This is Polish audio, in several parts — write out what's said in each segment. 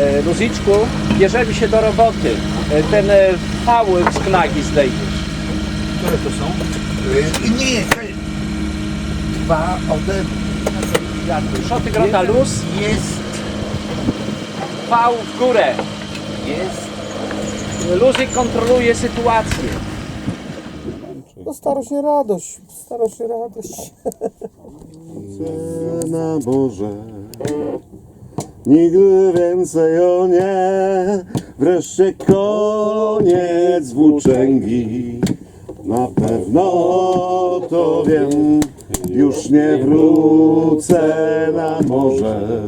E, Luziczku, bierzemy się do roboty. E, Ten e, pały z knagi zdejmiesz. Które to są? Nie, dwa ode Szoty grota luz, jest, pał w górę. jest. Luzik kontroluje sytuację. No starość nie radość, starość nie radość. na Boże. Nigdy więcej o nie, wreszcie koniec włóczęgi. Na pewno to wiem, już nie wrócę na morze.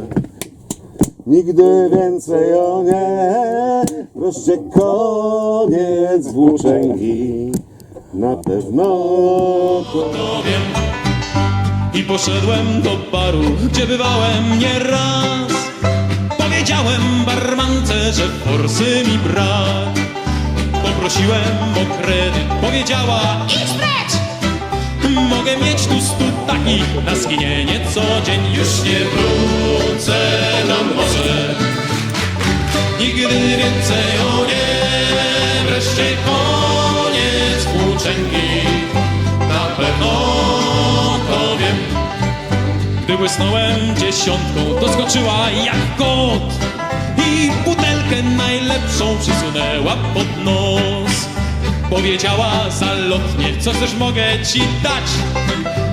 Nigdy więcej o nie, wreszcie koniec włóczęgi. Na pewno to wiem I poszedłem do baru, gdzie bywałem nieraz Powiedziałem barmance, że forsy mi brak. Poprosiłem o kredyt, powiedziała Idź precz! Mogę mieć tu stu takich na skinienie co dzień. Już nie wrócę na morze. Nigdy więcej o nie Wreszcie koniec włóczęgi błysnąłem dziesiątką To skoczyła jak kot I butelkę najlepszą przysunęła pod nos Powiedziała zalotnie Co też mogę ci dać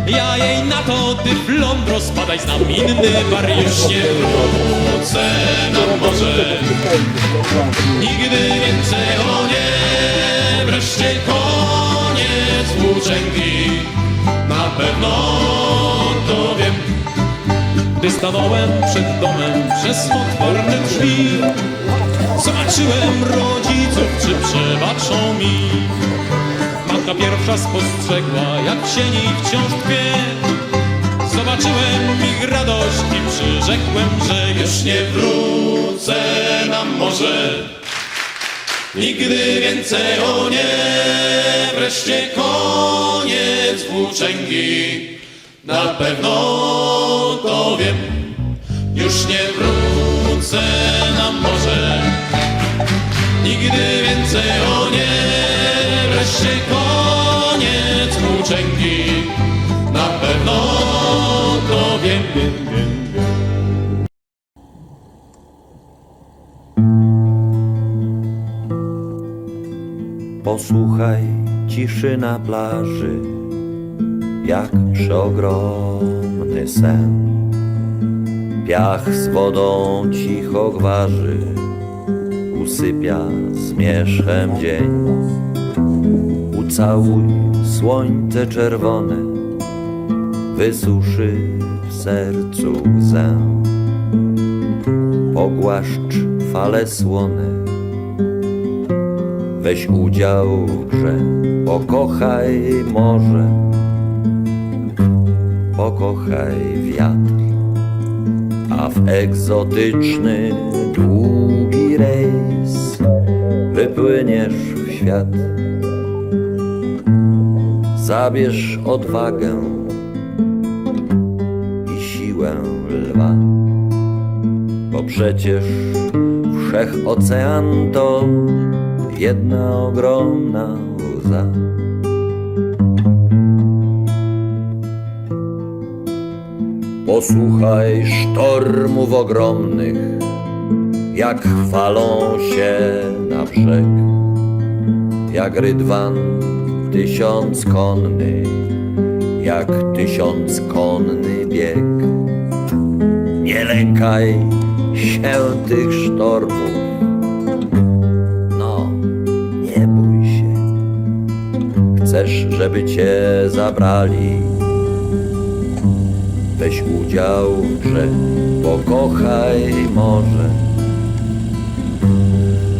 ja jej na to, ty flądro, spadaj, znam inny bar, nie wrócę na morze. Nigdy więcej o nie, wreszcie koniec włóczęgi. Na pewno to wiem. Gdy stanąłem przed domem przez otwarte drzwi, zobaczyłem rodziców, czy przebaczą mi. Matka pierwsza spostrzegła, jak w sieni wciąż tkwie. Zobaczyłem ich radość i przyrzekłem, że już nie wrócę na morze. Nigdy więcej o nie, wreszcie koniec włóczęgi. Na pewno to wiem, już nie wrócę na morze. Nigdy więcej o nie, wreszcie koniec włóczęgi. Na pewno to wiem, wiem, wiem. Posłuchaj ciszy na plaży, jak przeogromny sen. Piach z wodą cicho gwarzy, usypia zmierzchem dzień. Ucałuj słońce czerwone, wysuszy w sercu łzę. Pogłaszcz fale słone, Weź udział w grze, pokochaj morze, pokochaj wiatr, a w egzotyczny, długi rejs wypłyniesz w świat. Zabierz odwagę i siłę lwa, bo przecież wszechocean to jedna ogromna łza. Posłuchaj sztormów ogromnych, jak chwalą się na brzeg, jak rydwan tysiąckonny, jak tysiąckonny bieg. Nie lękaj się tych sztormów, no, nie bój się. Chcesz, żeby cię zabrali. Weź udział grze, pokochaj morze,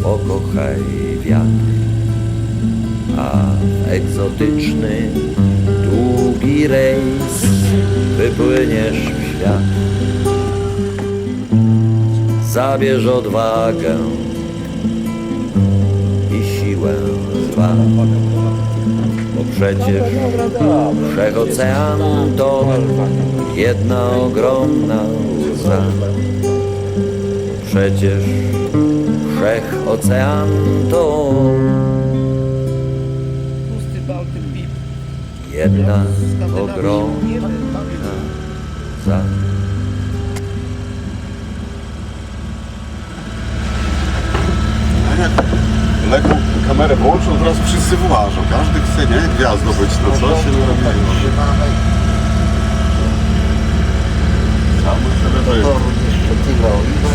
pokochaj wiatr, a egzotyczny, długi rejs wypłyniesz w świat. Zabierz odwagę i siłę zła. Przecież wszechocean to jedna ogromna łza. przecież wszech ocean to Pusty Bałtyk Bib. jedna ogromna za. Lekką kamerę włączą, od razu wszyscy włażą. Każdy chce, nie? Gwiazdo być, no co się robi? Trzymamy toru jeszcze tyle o ile.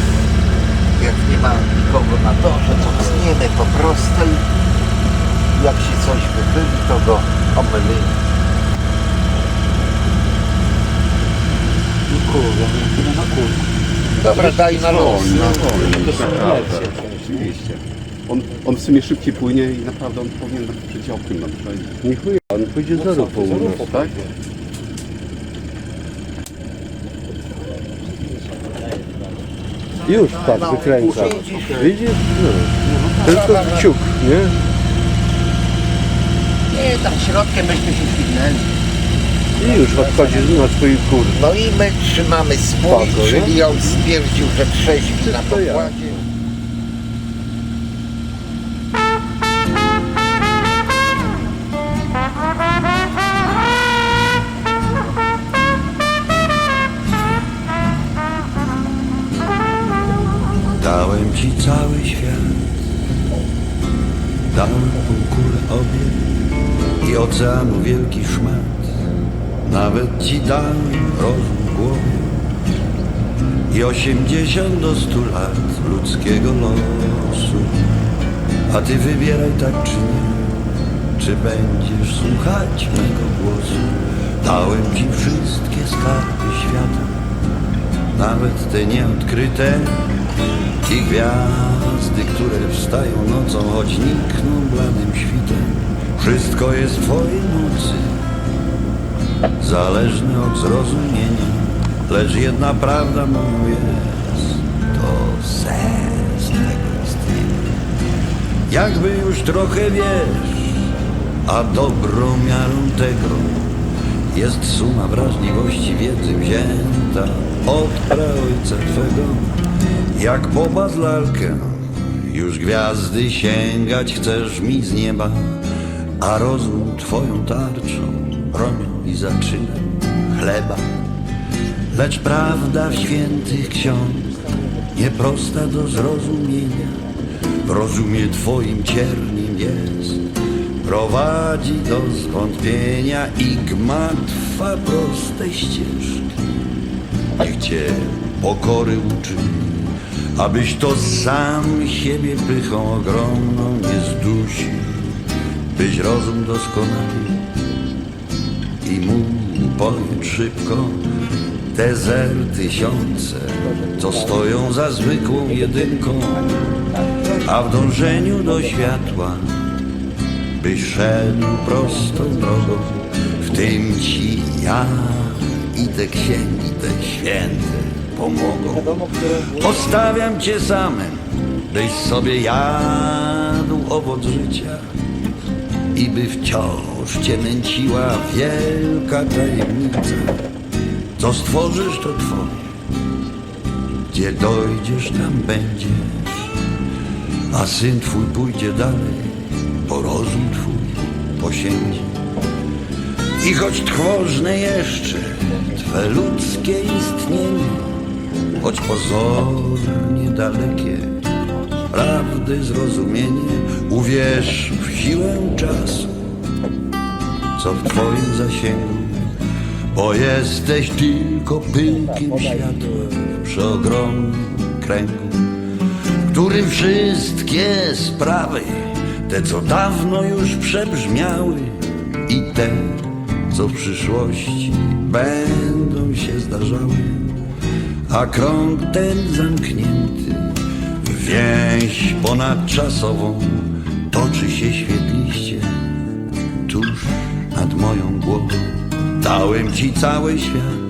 Jak nie ma nikogo na torze, to tniemy po prostej. Jak się coś wychyli, to go omylimy. Dobra, daj na los. No, Naprawdę, oczywiście. On, on w sumie szybciej płynie i naprawdę on powinien być przeciągiem na przykład. Nie chuj, on pójdzie za rupą u nas, tak? Już tak wykręca. Widzisz? No. Tylko ciuk, nie? Nie, tam środkiem byśmy się chwilnęli. I już odchodzisz na swój kurs. No i my trzymamy swój, Spoko, nie? czyli on stwierdził, że trzeźwi na to ja. pokładzie. Dałem ci cały świat, dałem półkulę obie i oceanu wielki szmat. Nawet ci dałem rozum w głowie i osiemdziesiąt do stu lat ludzkiego losu. A ty wybieraj tak czy nie, czy będziesz słuchać mego głosu. Dałem ci wszystkie skarby świata, nawet te nieodkryte i gwiazdy, które wstają nocą, choć nikną bladym świtem. Wszystko jest w twojej mocy, zależne od zrozumienia. Lecz jedna prawda moją jest, to sens tego istnienia. Jakby już trochę wiesz, a dobrą miarą tego jest suma wrażliwości wiedzy wzięta od praojca Twego. Jak po bazlalkę, już gwiazdy sięgać chcesz mi z nieba, a rozum Twoją tarczą, bronią i zaczynem chleba. Lecz prawda świętych ksiąg nieprosta do zrozumienia, w rozumie Twoim ciernim jest, prowadzi do zwątpienia i gmatwa prostej ścieżki. Niech Cię pokory uczy, abyś to sam siebie pychą ogromną nie zdusił, byś rozum doskonały i mógł pojąć szybko te zer tysiące, co stoją za zwykłą jedynką, a w dążeniu do światła byś szedł prostą drogą, w tym ci ja i te księgi, te święte pomogą. Postawiam cię samym, byś sobie jadł owoc życia i by wciąż cię nęciła wielka tajemnica. Co stworzysz, to twoje. Gdzie dojdziesz, tam będziesz. A syn twój pójdzie dalej, bo rozum twój posiędzi. I choć trwożne jeszcze twe ludzkie istnienie, choć pozornie dalekie, prawdy zrozumienie, uwierz w siłę czasu, co w twoim zasięgu, bo jesteś tylko pyłkiem światła w przeogromnym kręgu, w którym wszystkie sprawy, te co dawno już przebrzmiały i te, co w przyszłości będą się zdarzały, a krąg ten zamknięty więź ponadczasową toczy się świetliście tuż nad moją głową. Dałem ci cały świat,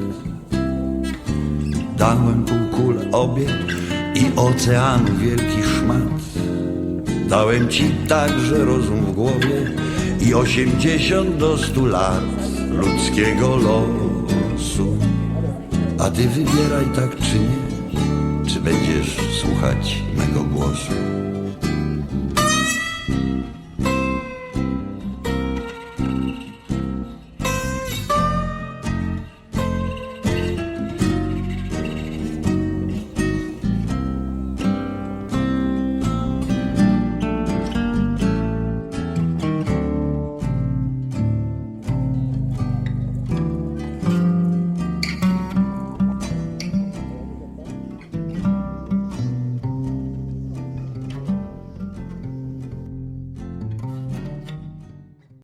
dałem półkulę obie i oceanu wielki szmat. Dałem ci także rozum w głowie i osiemdziesiąt do stu lat ludzkiego losu. A ty wybieraj tak czy nie, będziesz słuchać mego głosu.